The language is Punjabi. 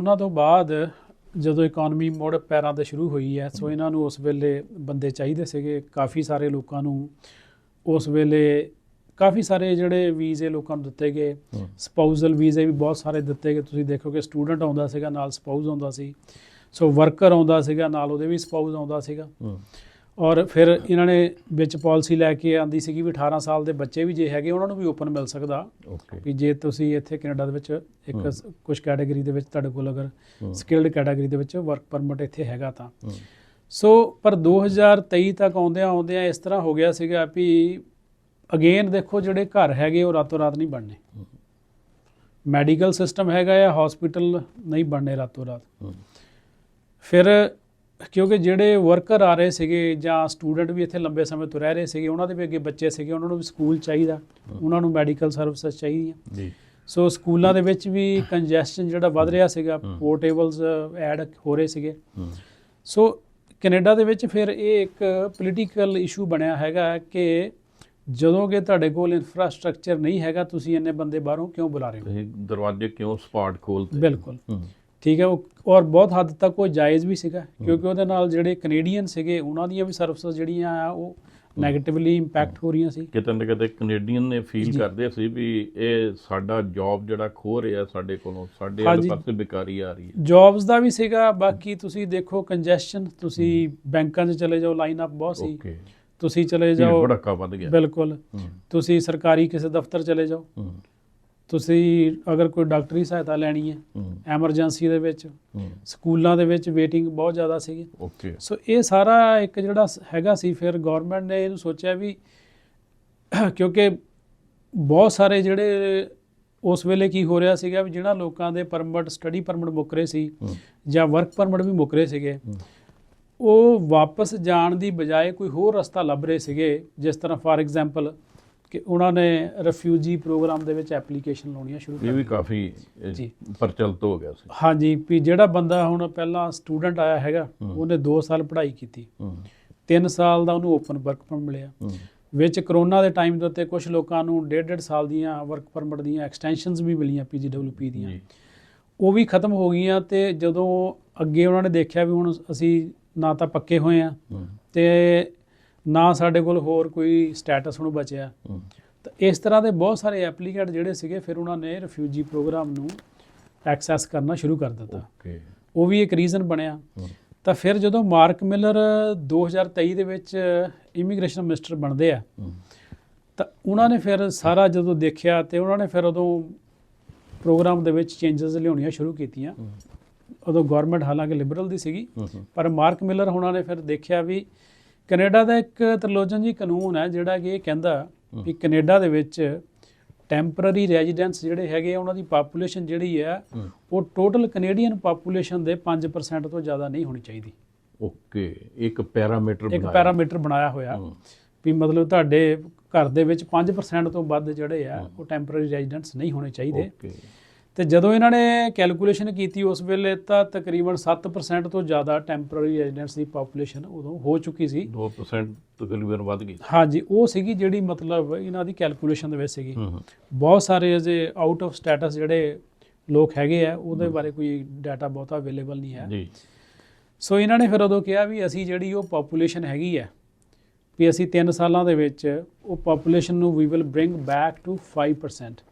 ਕਰੋਨਾ ਤੋਂ ਬਾਅਦ ਜਦੋਂ ਇਕਨੋਮੀ ਮੁੜ ਪੈਰਾਂ ਤੇ ਸ਼ੁਰੂ ਹੋਈ ਹੈ ਸੋ ਇਹਨਾਂ ਨੂੰ ਉਸ ਵੇਲੇ ਬੰਦੇ ਚਾਹੀਦੇ ਸੀਗੇ। ਕਾਫੀ ਸਾਰੇ ਲੋਕਾਂ ਨੂੰ ਉਸ ਵੇਲੇ ਕਾਫੀ ਸਾਰੇ ਜਿਹੜੇ ਵੀਜ਼ੇ ਲੋਕਾਂ ਨੂੰ ਦਿੱਤੇ ਗਏ। ਸਪਾਊਸਲ ਵੀਜ਼ੇ ਵੀ ਬਹੁਤ ਸਾਰੇ ਦਿੱਤੇ ਗਏ। ਤੁਸੀਂ ਦੇਖੋਗੇ ਸਟੂਡੈਂਟ ਆਉਂਦਾ ਸੀਗਾ ਨਾਲ ਸਪਾਊਸ ਆਉਂਦਾ ਸੀ। ਸੋ ਵਰਕਰ ਆਉਂਦਾ ਸੀਗਾ ਨਾਲ ਉਹਦੇ ਵੀ ਸਪਾਊਸ ਆਉਂਦਾ ਸੀਗਾ। ਔਰ ਫਿਰ ਇਹਨਾਂ ਨੇ ਵਿੱਚ ਪਾਲਿਸੀ ਲੈ ਕੇ ਆਂਦੀ ਸੀਗੀ ਵੀ 18 ਸਾਲ ਦੇ ਬੱਚੇ ਵੀ ਜੇ ਹੈਗੇ ਉਹਨਾਂ ਨੂੰ ਵੀ ਓਪਨ ਮਿਲ ਸਕਦਾ। ਵੀ ਜੇ ਤੁਸੀਂ ਇੱਥੇ ਕੈਨੇਡਾ ਦੇ ਵਿੱਚ ਇੱਕ। ਕੁਝ ਕੈਟਾਗਰੀ ਦੇ ਵਿੱਚ ਤੁਹਾਡੇ ਕੋਲ ਅਗਰ ਸਕਿਲਡ ਕੈਟਾਗਰੀ ਦੇ ਵਿੱਚ ਵਰਕ ਪਰਮਿਟ ਇੱਥੇ ਹੈਗਾ ਤਾਂ। ਸੋ ਪਰ 2023 ਤੱਕ ਆਉਂਦਿਆਂ ਆਉਂਦਿਆਂ ਇਸ ਤਰ੍ਹਾਂ ਹੋ ਗਿਆ ਸੀਗਾ ਵੀ ਅਗੇਨ ਦੇਖੋ ਜਿਹੜੇ ਘਰ ਹੈਗੇ ਉਹ ਰਾਤੋਂ ਰਾਤ ਨਹੀਂ ਬਣਨੇ। ਮੈਡੀਕਲ ਸਿਸਟਮ ਹੈਗਾ ਆ ਹਸਪੀਟਲ ਨਹੀਂ ਬਣਨੇ ਰਾਤੋਂ ਰਾਤ। ਫਿਰ ਕਿਉਂਕਿ ਜਿਹੜੇ ਵਰਕਰ ਆ ਰਹੇ ਸੀਗੇ ਜਾਂ ਸਟੂਡੈਂਟ ਵੀ ਇੱਥੇ ਲੰਬੇ ਸਮੇਂ ਤੋਂ ਰਹਿ ਰਹੇ ਸੀਗੇ ਉਹਨਾਂ ਦੇ ਵੀ ਅੱਗੇ ਬੱਚੇ ਸੀਗੇ ਉਹਨਾਂ ਨੂੰ ਵੀ ਸਕੂਲ ਚਾਹੀਦਾ। ਉਹਨਾਂ ਨੂੰ ਮੈਡੀਕਲ ਸਰਵਿਸਿਜ਼ ਚਾਹੀਦੀਆਂ। ਜੀ। ਸੋ ਸਕੂਲਾਂ ਦੇ ਵਿੱਚ ਵੀ ਕੰਜੈਸ਼ਨ ਜਿਹੜਾ ਵੱਧ ਰਿਹਾ ਸੀਗਾ। ਪੋਰਟੇਬਲਸ ਐਡ ਹੋ ਰਹੇ ਸੀਗੇ। ਸੋ ਕੈਨੇਡਾ ਦੇ ਵਿੱਚ ਫਿਰ ਇਹ ਇੱਕ ਪੋਲੀਟੀਕਲ ਇਸ਼ੂ ਬਣਿਆ ਹੈਗਾ ਕਿ ਜਦੋਂ ਕਿ ਤੁਹਾਡੇ ਕੋਲ ਇਨਫਰਾਸਟ੍ਰਕਚਰ ਨਹੀਂ ਹੈਗਾ ਤੁਸੀਂ ਇੰਨੇ ਬੰਦੇ ਬਾਹਰੋਂ ਕਿਉਂ ਬੁਲਾ ਰਹੇ ਹੋ? ਤੁਸੀਂ ਦਰਵਾਜ਼ੇ ਕਿਉਂ ਸਪਾਟ ਖੋਲਤੇ ਬਿਲਕੁਲ। ਠੀਕ ਹੈ ਉਹ ਔਰ ਬਹੁਤ ਹੱਦ ਤੱਕ ਉਹ ਜਾਇਜ਼ ਵੀ ਸੀਗਾ ਕਿਉਂਕਿ ਉਹਦੇ ਨਾਲ ਜਿਹੜੇ ਕੈਨੇਡੀਅਨ ਸੀਗੇ ਉਹਨਾਂ ਦੀਆਂ ਵੀ ਸਰਵਿਸਿਜ਼ ਜਿਹੜੀਆਂ ਆ ਉਹ ਨੈਗੇਟਿਵਲੀ ਇੰਪੈਕਟ ਹੋ ਰਹੀਆਂ ਸੀ। ਕਿਤੇ ਨਾ ਕਿਤੇ ਕੈਨੇਡੀਅਨ ਨੇ ਫੀਲ। ਕਰਦੇ ਸੀ ਵੀ ਇਹ ਸਾਡਾ ਜੌਬ ਜਿਹੜਾ ਖੋ ਰਿਹਾ ਸਾਡੇ ਕੋਲੋਂ ਸਾਡੇ। ਵਾਲੇ ਪਾਸੇ ਬਿਕਾਰੀ ਆ ਰਹੀ ਹੈ। ਜੌਬਸ ਦਾ ਵੀ ਸੀਗਾ ਬਾਕੀ ਤੁਸੀਂ ਦੇਖੋ ਕੰਜੈਸ਼ਨ ਤੁਸੀਂ ਬੈਂਕਾਂ 'ਚ ਚਲੇ ਜਾਓ ਲਾਈਨ ਅਪ ਬਹੁਤ ਸੀ। ਤੁਸੀਂ ਚਲੇ ਜਾਓ ਭੜੱਕਾ ਵੱਧ ਗਿਆ। ਬਿਲਕੁਲ। ਤੁਸੀਂ ਸਰਕਾਰੀ ਕਿਸੇ ਦਫ਼ਤਰ ਚਲੇ ਜਾਓ। ਤੁਸੀਂ ਅਗਰ ਕੋਈ ਡਾਕਟਰੀ ਸਹਾਇਤਾ ਲੈਣੀ ਹੂੰ। ਐਮਰਜੈਂਸੀ ਦੇ ਵਿੱਚ ਸਕੂਲਾਂ ਦੇ ਵਿੱਚ ਵੇਟਿੰਗ ਬਹੁਤ ਜ਼ਿਆਦਾ ਸੀਗੀ। ਓਕੇ ਸੋ ਇਹ ਸਾਰਾ ਇੱਕ ਜਿਹੜਾ ਹੈਗਾ ਸੀ ਫਿਰ ਗਵਰਨਮੈਂਟ ਨੇ ਇਹਨੂੰ ਸੋਚਿਆ ਵੀ ਕਿਉਂਕਿ ਬਹੁਤ ਸਾਰੇ ਜਿਹੜੇ ਉਸ ਵੇਲੇ ਕੀ ਹੋ ਰਿਹਾ ਸੀਗਾ ਵੀ ਜਿਹੜਾ ਲੋਕਾਂ ਦੇ ਪਰਮਿਟ ਸਟੱਡੀ ਪਰਮਿਟ ਮੁੱਕ ਰਹੇ ਸੀ ਜਾਂ ਵਰਕ ਪਰਮਿਟ ਵੀ ਮੁੱਕ ਰਹੇ ਸੀਗੇ ਉਹ ਵਾਪਸ ਜਾਣ ਦੀ ਬਜਾਏ ਕੋਈ ਹੋਰ ਰਸਤਾ ਲੱਭ ਰਹੇ ਸੀਗੇ ਜਿਸ ਤਰ੍ਹਾਂ ਫਾਰ ਐਗਜ਼ਾਮਪਲ ਕਿ ਉਹਨਾਂ ਨੇ ਰਿਫਿਊਜੀ ਪ੍ਰੋਗਰਾਮ ਦੇ ਵਿੱਚ ਐਪਲੀਕੇਸ਼ਨ ਲਾਉਣੀਆਂ ਸ਼ੁਰੂ ਇਹ ਕਰ ਵੀ ਦਿੱਤੀਆਂ। ਕਾਫੀ ਇਹ, ਜੀ। ਪ੍ਰਚਲਿਤ ਹੋ ਗਿਆ ਸੀ। ਹਾਂਜੀ ਵੀ ਜਿਹੜਾ ਬੰਦਾ ਹੁਣ ਪਹਿਲਾਂ ਸਟੂਡੈਂਟ ਆਇਆ ਹੈਗਾ। ਉਹਨੇ 2 ਸਾਲ ਪੜ੍ਹਾਈ ਕੀਤੀ। ਹੂੰ। 3 ਸਾਲ ਦਾ ਉਹਨੂੰ ਓਪਨ ਵਰਕ ਪਰਮਿਟ ਮਿਲਿਆ। ਵਿੱਚ ਕਰੋਨਾ ਦੇ ਟਾਈਮ ਦੇ ਉੱਤੇ ਕੁਝ ਲੋਕਾਂ ਨੂੰ ਡੇਢ ਡੇਢ ਸਾਲ ਦੀਆਂ ਵਰਕ ਪਰਮਿਟ ਦੀਆਂ ਐਕਸਟੈਂਸ਼ਨਸ ਵੀ ਮਿਲੀਆਂ ਪੀਜੀਡਬਲਯੂਪੀ ਦੀਆਂ। ਉਹ ਵੀ ਖਤਮ ਹੋ ਗਈਆਂ ਤੇ ਜਦੋਂ ਅੱਗੇ ਉਹਨਾਂ ਨੇ ਦੇਖਿਆ ਵੀ ਹੁਣ ਅਸੀਂ ਨਾ ਤਾਂ ਪੱਕੇ ਹੋਏ ਆ ਤੇ ਨਾ ਸਾਡੇ ਕੋਲ ਹੋਰ ਕੋਈ ਸਟੇਟਸ ਹੁਣ ਬਚਿਆ। ਤਾਂ ਇਸ ਤਰ੍ਹਾਂ ਦੇ ਬਹੁਤ ਸਾਰੇ ਐਪਲੀਕੈਂਟ ਜਿਹੜੇ ਸੀਗੇ ਫਿਰ ਉਹਨਾਂ ਨੇ ਰਿਫਿਊਜੀ ਪ੍ਰੋਗਰਾਮ ਨੂੰ ਐਕਸੈਸ ਕਰਨਾ ਸ਼ੁਰੂ ਕਰ ਦਿੱਤਾ। ਉਹ ਵੀ ਇੱਕ ਰੀਜ਼ਨ ਬਣਿਆ। ਤਾਂ ਫਿਰ ਜਦੋਂ ਮਾਰਕ ਮਿਲਰ 2023 ਦੇ ਵਿੱਚ ਇਮੀਗ੍ਰੇਸ਼ਨ ਮਿਨਿਸਟਰ ਬਣਦੇ ਆ ਤਾਂ ਉਹਨਾਂ ਨੇ ਫਿਰ ਸਾਰਾ ਜਦੋਂ ਦੇਖਿਆ ਤੇ ਉਹਨਾਂ ਨੇ ਫਿਰ ਉਦੋਂ ਪ੍ਰੋਗਰਾਮ ਦੇ ਵਿੱਚ ਚੇਂਜਸ ਲਿਆਉਣੀਆਂ ਸ਼ੁਰੂ ਕੀਤੀਆਂ। ਉਦੋਂ ਗਵਰਨਮੈਂਟ ਹਾਲਾਂਕਿ ਲਿਬਰਲ ਦੀ ਸੀਗੀ ਪਰ ਮਾਰਕ ਮਿਲਰ ਹੋਣਾ ਨੇ ਫਿਰ ਦੇਖਿਆ ਵੀ ਕੈਨੇਡਾ ਦਾ ਇੱਕ ਤਰਲੋਚਨ ਜੀ ਕਾਨੂੰਨ ਹੈ ਜਿਹੜਾ ਕਿ ਇਹ ਕਹਿੰਦਾ ਵੀ ਕੈਨੇਡਾ ਦੇ ਵਿੱਚ ਟੈਂਪਰਰੀ ਰੈਜ਼ੀਡੈਂਟਸ ਜਿਹੜੇ ਹੈਗੇ ਆ ਉਹਨਾਂ ਦੀ ਪਾਪੂਲੇਸ਼ਨ ਜਿਹੜੀ ਹੈ ਉਹ ਟੋਟਲ ਕੈਨੇਡੀਅਨ ਪਾਪੂਲੇਸ਼ਨ ਦੇ 5% ਤੋਂ ਜ਼ਿਆਦਾ ਨਹੀਂ ਹੋਣੀ ਚਾਹੀਦੀ। ਓਕੇ ਇੱਕ ਪੈਰਾਮੀਟਰ ਇੱਕ ਬਣਾਇਆ। ਪੈਰਾਮੀਟਰ ਬਣਾਇਆ ਹੋਇਆ। ਵੀ ਮਤਲਬ ਤੁਹਾਡੇ ਘਰ ਦੇ ਵਿੱਚ 5% ਤੋਂ ਵੱਧ ਜਿਹੜੇ ਆ ਉਹ ਟੈਂਪਰਰੀ ਰੈਜ਼ੀਡੈਂਟਸ ਨਹੀਂ ਹੋਣੇ ਚਾਹੀਦੇ। ਓਕੇ। ਤੇ ਜਦੋਂ ਇਹਨਾਂ ਨੇ ਕੈਲਕੂਲੇਸ਼ਨ ਕੀਤੀ ਉਸ ਵੇਲੇ ਤਾਂ ਤਕਰੀਬਨ 7% ਤੋਂ ਜ਼ਿਆਦਾ ਟੈਂਪਰਰੀ ਰੈਜ਼ੀਡੈਂਟਸ ਦੀ ਪਾਪੂਲੇਸ਼ਨ ਉਦੋਂ ਹੋ ਚੁੱਕੀ ਸੀ। 2% ਤਕਰੀਬਨ ਵੱਧ ਗਈ। ਹਾਂਜੀ ਉਹ ਸੀਗੀ ਜਿਹੜੀ ਮਤਲਬ ਇਹਨਾਂ ਦੀ ਕੈਲਕੂਲੇਸ਼ਨ ਦੇ ਵਿੱਚ ਸੀਗੀ। ਬਹੁਤ ਸਾਰੇ ਅਜੇ ਆਊਟ ਆਫ ਸਟੇਟਸ ਜਿਹੜੇ ਲੋਕ ਹੈਗੇ ਆ ਉਹਦੇ ਬਾਰੇ ਕੋਈ ਡਾਟਾ ਬਹੁਤਾ ਅਵੇਲੇਬਲ ਨਹੀਂ ਹੈ। ਜੀ। ਸੋ ਇਹਨਾਂ ਨੇ ਫਿਰ ਉਦੋਂ ਕਿਹਾ ਵੀ ਅਸੀਂ ਜਿਹੜੀ ਉਹ ਪਾਪੂਲੇਸ਼ਨ ਹੈਗੀ ਹੈ ਵੀ ਅਸੀਂ 3 ਸਾਲਾਂ ਦੇ ਵਿੱਚ ਉਹ ਪਾਪੂਲੇਸ਼ਨ ਨੂੰ ਵੀ ਵਿਲ ਬ੍ਰਿੰਗ ਬੈਕ ਟੂ 5%